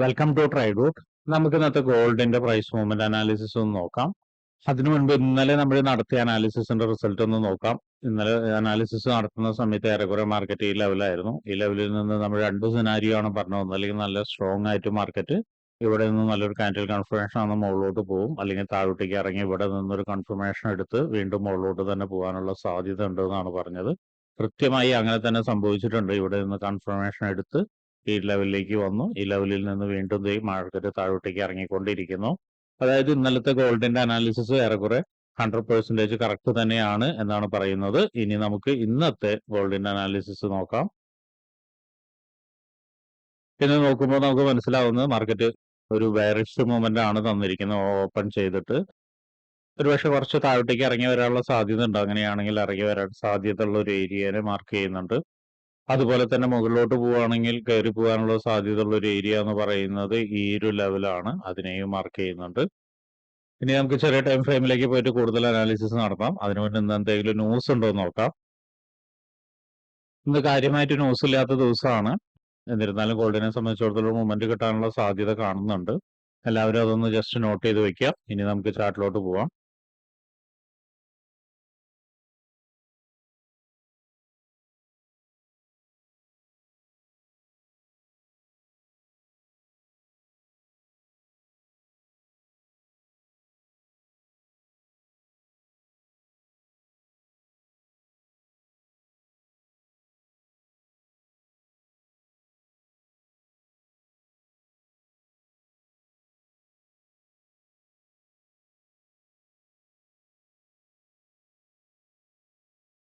Welcome to ട്രൈഡൂട്ട് നമുക്ക് ഇന്നത്തെ ഗോൾഡിന്റെ പ്രൈസ് മൂവ്മെന്റ് അനാലിസിസ് ഒന്ന് നോക്കാം. അതിനു മുൻപ് ഇന്നലെ നമ്മൾ നടത്തിയ അനാലിസിസിന്റെ റിസൾട്ട് ഒന്ന് നോക്കാം. ഇന്നലെ അനാലിസിസ് നടത്തുന്ന സമയത്ത് ഏറെക്കുറെ മാർക്കറ്റ് ഈ ലെവലായിരുന്നു ഈ ലെവലിൽ നിന്ന് നമ്മൾ രണ്ട് സിനാരിയോ ആണ് പറഞ്ഞു വന്നത് അല്ലെങ്കിൽ നല്ല സ്ട്രോങ് ആയിട്ട് മാർക്കറ്റ് ഇവിടെ നിന്ന് നല്ലൊരു കാൻഡിൽ കൺഫർമേഷൻ ആണ് മുകളിലോട്ട് പോകും അല്ലെങ്കിൽ താഴോട്ടേക്ക് ഇറങ്ങി ഇവിടെ നിന്നൊരു കൺഫർമേഷൻ എടുത്ത് വീണ്ടും മുകളിലോട്ട് തന്നെ പോകാനുള്ള സാധ്യത ഉണ്ട് എന്നാണ് പറഞ്ഞത്. കൃത്യമായി അങ്ങനെ തന്നെ സംഭവിച്ചിട്ടുണ്ട്. ഇവിടെ നിന്ന് കൺഫർമേഷൻ എടുത്ത് ഈ ലെവലിലേക്ക് വന്നു. ഈ ലെവലിൽ നിന്ന് വീണ്ടും മാർക്കറ്റ് താഴോട്ടേക്ക് ഇറങ്ങിക്കൊണ്ടിരിക്കുന്നു. അതായത് ഇന്നലത്തെ ഗോൾഡിന്റെ അനാലിസിസ് ഏറെക്കുറെ ഹൺഡ്രഡ് പെർസെന്റേജ് കറക്റ്റ് തന്നെയാണ് എന്നാണ് പറയുന്നത്. ഇനി നമുക്ക് ഇന്നത്തെ ഗോൾഡിന്റെ അനാലിസിസ് നോക്കാം. പിന്നെ നോക്കുമ്പോൾ നമുക്ക് മനസ്സിലാവുന്നത് മാർക്കറ്റ് ഒരു ബെയറിഷ് മൂവ്മെന്റ് ആണ് തന്നിരിക്കുന്നത് ഓപ്പൺ ചെയ്തിട്ട്. ഒരുപക്ഷെ കുറച്ച് താഴോട്ടേക്ക് ഇറങ്ങി വരാനുള്ള സാധ്യത ഉണ്ട്. അങ്ങനെയാണെങ്കിൽ ഇറങ്ങി വരാൻ സാധ്യതയുള്ള ഒരു ഏരിയനെ മാർക്ക് ചെയ്യുന്നുണ്ട്. അതുപോലെ തന്നെ മുകളിലോട്ട് പോവുകയാണെങ്കിൽ കയറി പോകാനുള്ള സാധ്യതയുള്ള ഒരു ഏരിയ എന്ന് പറയുന്നത് ഈ ഒരു ലെവലാണ് അതിനെയും മാർക്ക് ചെയ്യുന്നുണ്ട്. ഇനി നമുക്ക് ചെറിയ ടൈം ഫ്രെയിമിലേക്ക് പോയിട്ട് കൂടുതൽ അനാലിസിസ് നടത്താം. അതിനു മുന്നേ ഇന്ന് എന്തെങ്കിലും ന്യൂസ് ഉണ്ടോ എന്ന് നോക്കാം. ഇന്ന് കാര്യമായിട്ട് ന്യൂസ് ഇല്ലാത്ത ദിവസമാണ്. എന്നിരുന്നാലും ഗോൾഡിനെ സംബന്ധിച്ചിടത്തോളം മൂവ്മെന്റ് കിട്ടാനുള്ള സാധ്യത കാണുന്നുണ്ട്. എല്ലാവരും അതൊന്ന് ജസ്റ്റ് നോട്ട് ചെയ്ത് വെക്കാം. ഇനി നമുക്ക് ചാർട്ടിലോട്ട് പോവാം.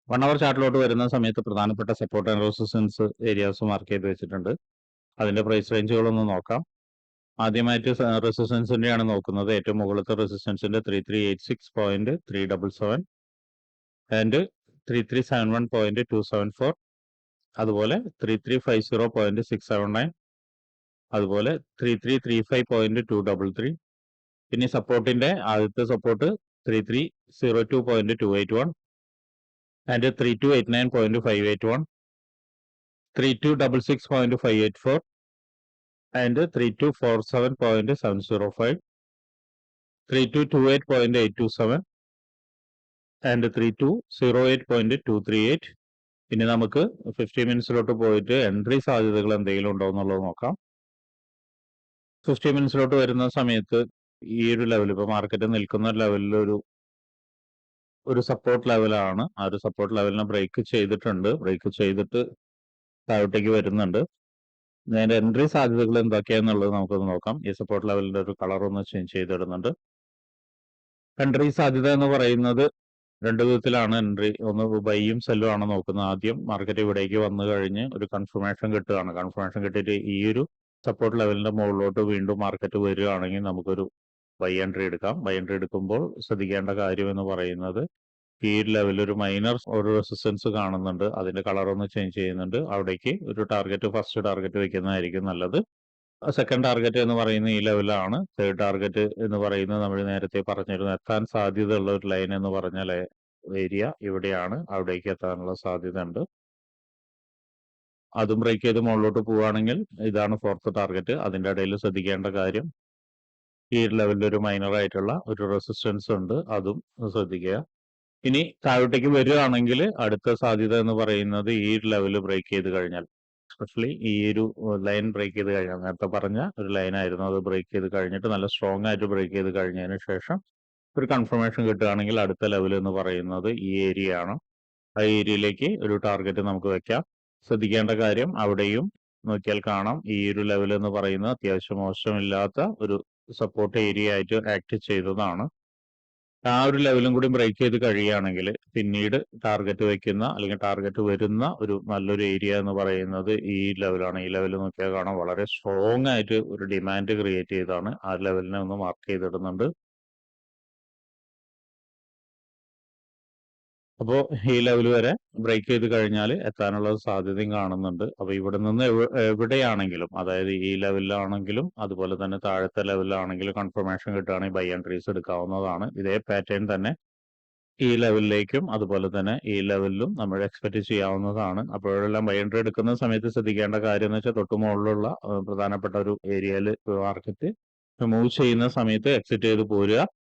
വൺ അവർ ചാർട്ടിലോട്ട് വരുന്ന സമയത്ത് പ്രധാനപ്പെട്ട support and resistance areas mark ചെയ്ത് വെച്ചിട്ടുണ്ട്. അതിന്റെ പ്രൈസ് റേഞ്ചുകളൊന്ന് നോക്കാം. ആദ്യമായിട്ട് റെസിസ്റ്റൻസിന്റെയാണ് നോക്കുന്നത്. ഏറ്റവും മുകളിലത്തെ റെസിസ്റ്റൻസിന്റെ three three eight six point three double seven and three three seven one point two seven four അതുപോലെ three three five zero point six seven nine അതുപോലെ three three three five point two double three പിന്നെ സപ്പോർട്ടിന്റെ ആദ്യത്തെ support three three zero two point two eight one and three two eight nine point five eight one three two double six point five eight four and three two four seven point seven zero five three two two eight point eight two seven and three two zero eight point two three eight ഇനി നമുക്ക് fifty മിനിറ്റ്സിലോട്ട് പോയിട്ട് entry സാധ്യതകൾ എന്തെങ്കിലും ഉണ്ടോ എന്നുള്ളത് നോക്കാം. Fifty മിനിറ്റ്സിലോട്ട് വരുന്ന സമയത്ത് ഈ ഒരു ലെവൽ ഇപ്പോൾ മാർക്കറ്റ് നിൽക്കുന്ന ലെവലിൽ ഒരു ഒരു സപ്പോർട്ട് ലെവലാണ് ആ ഒരു സപ്പോർട്ട് ലെവലിനെ ബ്രേക്ക് ചെയ്തിട്ടുണ്ട്. ബ്രേക്ക് ചെയ്തിട്ട് താഴോട്ടേക്ക് വരുന്നുണ്ട്. അതിന്റെ എൻട്രി സാധ്യതകൾ എന്തൊക്കെയാന്നുള്ളത് നമുക്കൊന്ന് നോക്കാം. ഈ സപ്പോർട്ട് ലെവലിന്റെ ഒരു കളർ ഒന്ന് ചേഞ്ച് ചെയ്തിടുന്നുണ്ട്. എൻട്രി സാധ്യത എന്ന് പറയുന്നത് രണ്ട് വിധത്തിലാണ്. എൻട്രി ഒന്ന് ബൈയും സെല്ലും ആണ് നോക്കുന്നത് ആദ്യം. മാർക്കറ്റ് ഇവിടേക്ക് വന്നു കഴിഞ്ഞ് ഒരു കൺഫർമേഷൻ കിട്ടുകയാണ്. കൺഫർമേഷൻ കിട്ടിയിട്ട് ഈ ഒരു സപ്പോർട്ട് ലെവലിന്റെ മുകളിലോട്ട് വീണ്ടും മാർക്കറ്റ് വരികയാണെങ്കിൽ നമുക്കൊരു ബൈ എൻട്രി എടുക്കാം. ബൈ എൻട്രി എടുക്കുമ്പോൾ ശ്രദ്ധിക്കേണ്ട കാര്യം എന്ന് പറയുന്നത് ഈ ലെവലിൽ ഒരു മൈനർ ഒരു റെസിസ്റ്റൻസ് കാണുന്നുണ്ട്. അതിന്റെ കളർ ഒന്ന് ചേഞ്ച് ചെയ്യുന്നുണ്ട്. അവിടേക്ക് ഒരു ടാർഗറ്റ് ഫസ്റ്റ് ടാർഗറ്റ് വെക്കുന്നതായിരിക്കും നല്ലത്. സെക്കൻഡ് ടാർഗറ്റ് എന്ന് പറയുന്ന ഈ ലെവലാണ് തേർഡ് ടാർഗറ്റ് എന്ന് പറയുന്നത് നമ്മൾ നേരത്തെ പറഞ്ഞിരുന്നു. എത്താൻ സാധ്യതയുള്ള ഒരു ലൈൻ എന്ന് പറഞ്ഞ ഏരിയ ഇവിടെയാണ്. അവിടേക്ക് എത്താനുള്ള സാധ്യത ഉണ്ട് അതും ബ്രേക്ക് ചെയ്ത് മുകളിലോട്ട് പോവുകയാണെങ്കിൽ ഇതാണ് ഫോർത്ത് ടാർഗറ്റ് അതിന്റെ ഇടയിൽ ശ്രദ്ധിക്കേണ്ട കാര്യം ഈ ലെവലിൽ ഒരു മൈനർ ആയിട്ടുള്ള ഒരു റെസിസ്റ്റൻസ് ഉണ്ട്. അതും ശ്രദ്ധിക്കുക. ഇനി താഴോട്ടേക്ക് വരികയാണെങ്കിൽ അടുത്ത സാധ്യത എന്ന് പറയുന്നത് ഈ ലെവൽ ബ്രേക്ക് ചെയ്ത് കഴിഞ്ഞാൽ. സ്പെഷ്യലി ഈ ഒരു ലൈൻ ബ്രേക്ക് ചെയ്ത് കഴിഞ്ഞാൽ. നേരത്തെ പറഞ്ഞ ഒരു ലൈൻ ആയിരുന്നു. അത് ബ്രേക്ക് ചെയ്ത് കഴിഞ്ഞിട്ട് നല്ല സ്ട്രോങ് ആയിട്ട് ബ്രേക്ക് ചെയ്ത് കഴിഞ്ഞതിന് ശേഷം ഒരു കൺഫർമേഷൻ കിട്ടുകയാണെങ്കിൽ അടുത്ത ലെവൽ എന്ന് പറയുന്നത് ഈ ഏരിയ ആണ്. ആ ഏരിയയിലേക്ക് ഒരു ടാർഗറ്റ് നമുക്ക് വെക്കാം. ശ്രദ്ധിക്കേണ്ട കാര്യം അവിടെയും നോക്കിയാൽ കാണാം. ഈ ഒരു ലെവൽ എന്ന് പറയുന്നത് അത്യാവശ്യം മോശമില്ലാത്ത ഒരു സപ്പോർട്ട് ഏരിയ ആയിട്ട് ആക്ട് ചെയ്തതാണ്. ആ ഒരു ലെവലും കൂടി ബ്രേക്ക് ചെയ്ത് കഴിയുകയാണെങ്കിൽ പിന്നീട് ടാർഗറ്റ് വയ്ക്കുന്ന അല്ലെങ്കിൽ ടാർഗറ്റ് വരുന്ന ഒരു നല്ലൊരു ഏരിയ എന്ന് പറയുന്നത് ഈ ലെവലാണ് ഈ ലെവൽ നോക്കിയാൽ കാണാം. വളരെ സ്ട്രോങ് ആയിട്ട് ഒരു ഡിമാൻഡ് ക്രിയേറ്റ് ചെയ്താണ് ആ ലെവലിനെ ഒന്ന് മാർക്ക് ചെയ്തിടുന്നുണ്ട്. അപ്പോൾ ഈ ലെവൽ വരെ ബ്രേക്ക് ചെയ്ത് കഴിഞ്ഞാൽ എത്താനുള്ള സാധ്യതയും കാണുന്നുണ്ട്. അപ്പോൾ ഇവിടെ നിന്ന് എവിടെയാണെങ്കിലും അതായത് ഈ ലെവലിലാണെങ്കിലും അതുപോലെ തന്നെ താഴത്തെ ലെവലിലാണെങ്കിലും കൺഫർമേഷൻ കിട്ടുകയാണെങ്കിൽ ബൈ എൻട്രീസ് എടുക്കാവുന്നതാണ്. ഇതേ പാറ്റേൺ തന്നെ ഈ ലെവലിലേക്കും അതുപോലെ തന്നെ ഈ ലെവലിലും നമ്മൾ എക്സ്പെക്ട് ചെയ്യാവുന്നതാണ്. അപ്പോഴെല്ലാം ബൈ എൻട്രി എടുക്കുന്ന സമയത്ത് ശ്രദ്ധിക്കേണ്ട കാര്യം എന്ന് വെച്ചാൽ തൊട്ട് മുകളിലുള്ള പ്രധാനപ്പെട്ട ഒരു ഏരിയയിൽ മാർക്കറ്റ് മൂവ് ചെയ്യുന്ന സമയത്ത് എക്സിറ്റ് ചെയ്ത് പോരുക.